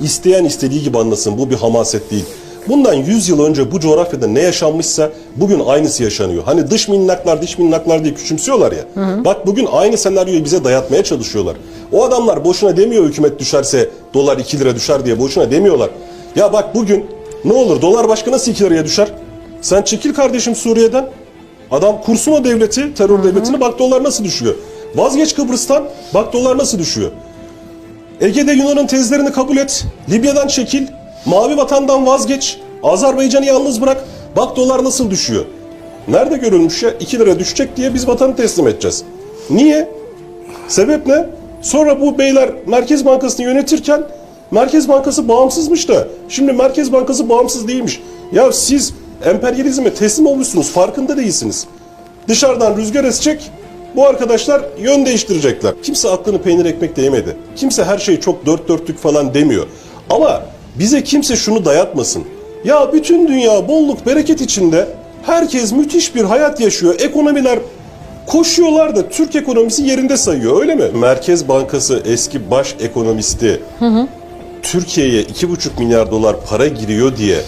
İsteyen istediği gibi anlasın. Bu bir hamaset değil. Bundan 100 yıl önce bu coğrafyada ne yaşanmışsa bugün aynısı yaşanıyor. Hani dış minnaklar dış minnaklar diye küçümsüyorlar ya. Bak bugün aynı senaryoyu bize dayatmaya çalışıyorlar. O adamlar boşuna demiyor hükümet düşerse dolar 2 lira düşer diye boşuna demiyorlar. Ya bak bugün ne olur dolar başka nasıl 2 liraya düşer? Sen çekil kardeşim Suriye'den. Adam kursun o devleti, terör devletini bak dolar nasıl düşüyor. Vazgeç Kıbrıs'tan bak dolar nasıl düşüyor. Ege'de Yunan'ın tezlerini kabul et. Libya'dan çekil. Mavi vatandan vazgeç. Azerbaycan'ı yalnız bırak. Bak dolar nasıl düşüyor. Nerede görülmüş ya 2 lira düşecek diye biz vatanı teslim edeceğiz. Niye? Sebep ne? Sonra bu beyler Merkez Bankası'nı yönetirken Merkez Bankası bağımsızmış da şimdi Merkez Bankası bağımsız değilmiş. Ya siz emperyalizme teslim olmuşsunuz farkında değilsiniz. Dışarıdan rüzgar esecek bu arkadaşlar yön değiştirecekler. Kimse aklını peynir ekmek yemedi. Kimse her şey çok dört dörtlük falan demiyor. Ama bize kimse şunu dayatmasın. Ya bütün dünya bolluk bereket içinde herkes müthiş bir hayat yaşıyor. Ekonomiler koşuyorlar da Türk ekonomisi yerinde sayıyor öyle mi? Merkez Bankası eski baş ekonomisti Türkiye'ye 2,5 milyar dolar para giriyor diye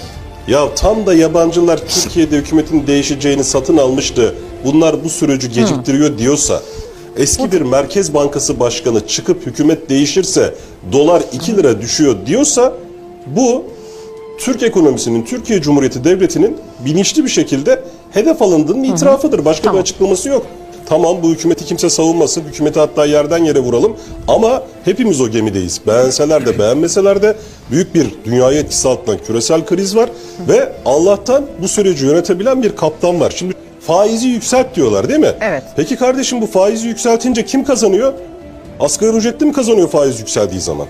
ya tam da yabancılar Türkiye'de hükümetin değişeceğini satın almıştı. Bunlar bu süreci geciktiriyor diyorsa eski bir Merkez Bankası başkanı çıkıp hükümet değişirse dolar 2 lira düşüyor diyorsa bu Türk ekonomisinin, Türkiye Cumhuriyeti Devleti'nin bilinçli bir şekilde hedef alındığının itirafıdır. Başka Tamam. bir açıklaması yok. Tamam bu hükümeti kimse savunmasın. Hükümeti hatta yerden yere vuralım. Ama hepimiz o gemideyiz. Beğenseler de beğenmeseler de büyük bir dünyayı etkisi altından küresel kriz var. Ve Allah'tan bu süreci yönetebilen bir kaptan var. Şimdi faizi yükselt diyorlar değil mi? Evet. Peki kardeşim bu faizi yükseltince kim kazanıyor? Asgari ücretli mi kazanıyor faiz yükseldiği zaman?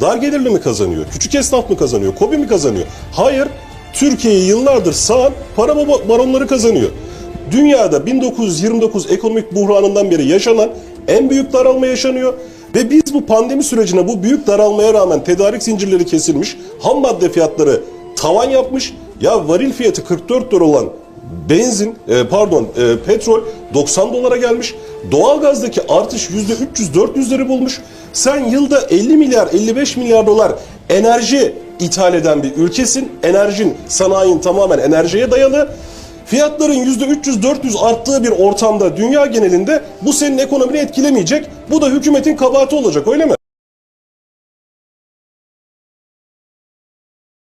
Dar gelirli mi kazanıyor? Küçük esnaf mı kazanıyor? Kobi mi kazanıyor? Hayır. Türkiye'yi yıllardır sağan para baronları kazanıyor. Dünyada 1929 ekonomik buhranından beri yaşanan en büyük daralma yaşanıyor. Ve biz bu pandemi sürecine bu büyük daralmaya rağmen tedarik zincirleri kesilmiş, ham madde fiyatları tavan yapmış. Ya varil fiyatı 44 dolar olan benzin e, pardon e, petrol 90 dolara gelmiş. Doğalgazdaki artış %300-400'leri bulmuş. Sen yılda 50 milyar 55 milyar dolar enerji ithal eden bir ülkesin. Enerjin, sanayin tamamen enerjiye dayalı. Fiyatların %300-400 arttığı bir ortamda dünya genelinde bu senin ekonomini etkilemeyecek. Bu da hükümetin kabahati olacak öyle mi?